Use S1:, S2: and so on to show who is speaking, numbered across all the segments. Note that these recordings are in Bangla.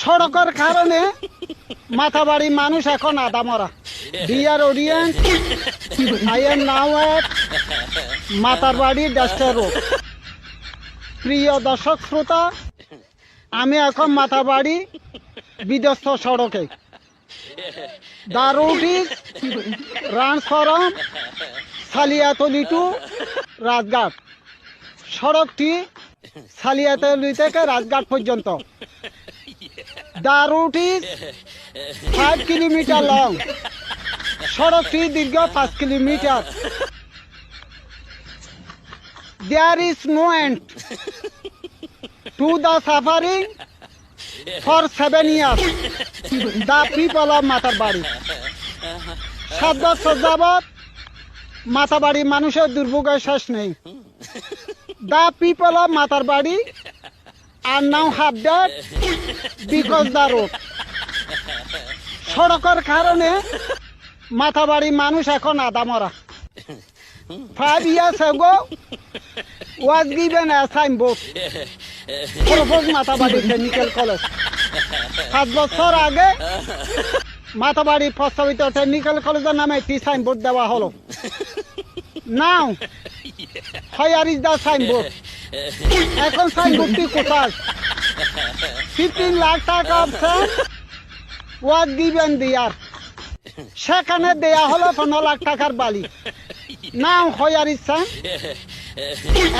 S1: সড়কের কারণে মাথাবাড়ি মানুষ এখন আদামরা। Dear audience I am now at Matarbari disaster road. প্রিয় দর্শক শ্রোতা, আমি এখন মাথাবাড়ি বিধ্বস্ত সড়কে। The route is run from Saliatali to Rajghat. সড়কটি সালিয়াতলি থেকে রাজঘাট পর্যন্ত। The route is five kilometre long সড়কটি দীর্ঘ পাঁচ kilometre there is no end to the suffering for seven years the people of Matarbari সাত বছর যাবৎ মানুষের দুর্ভোগের শেষ নেই। The people of Matarbari are now half dead because the road সড়কের কারণে মাথা বাড়ি মানুষ এখন আদামরা। Five years ago was given a signboard প্রফেস মাথাবাড়ি টেকনিক্যাল কলেজ সাত বছর আগে মাথাবাড়ি প্রস্তাবিত টেকনিক্যাল কলেজের নামে একটি সাইনবোর্ড দেওয়া হলো। Now where is the signboard এখন সাইনবোর্ডটি কোথায়? ফিফটিন লাখ টাকা অপশন গিভেন দিয়ার। সেখানে দেয়া হলো পনেরো লাখ টাকার বালি। নাও হায়ার সাইন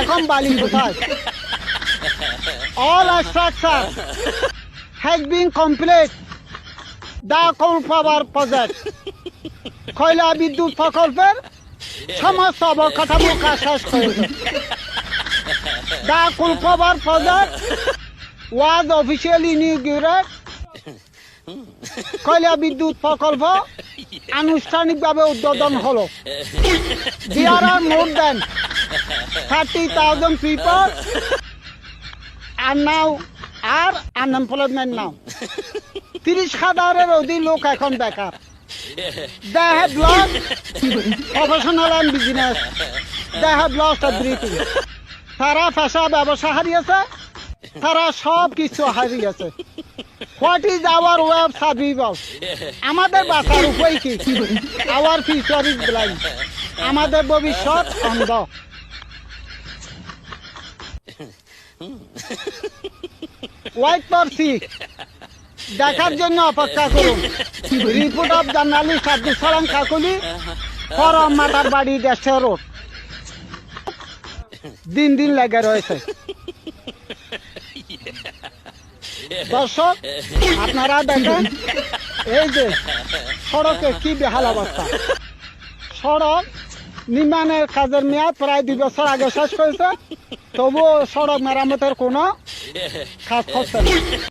S1: এখন বালি কোথায়? All structure has been complete the coal power project কয়লা বিদ্যুৎ প্রকল্পের সমস্ত অবকাঠামো কাজ শেষ হয়েছে দা কোল প্রজেক্ট ওয়াজ অফিসিয়ালি ইনিগুরেট কয়লা বিদ্যুৎ প্রকল্প আনুষ্ঠানিকভাবে উদ্বোধন হলো। There more than thirty thousand people are now are unemployment now তিরিশ হাজারের অধিক লোক এখন বেকার। They have loss professional and business they have loss everything তারা পেশা ব্যবসা হারিয়েছে, তারা সব কিছু হারিয়েছে। What is our way of survival আমাদের বাঁচার উপায় কি? আওয়ার ফিউচার ইজ ব্লাইন্ড আমাদের ভবিষ্যৎ অন্ধ। ওয়াইট ফর দেখার জন্য অপেক্ষা করুন। Report of journalist Abdul Salam Kakuli form মাতার বাড়ি দেশে রোড দিন দিন লাগা রয়েছে। দর্শক আপনারা দেখেন এই যে সড়কে কি বেহাল অবস্থা। সড়ক নির্মাণের কাজের মেয়াদ প্রায় দুই বছর আগে শেষ হয়েছে তবুও সড়ক মেরামতের কোনো কাজ করছে না।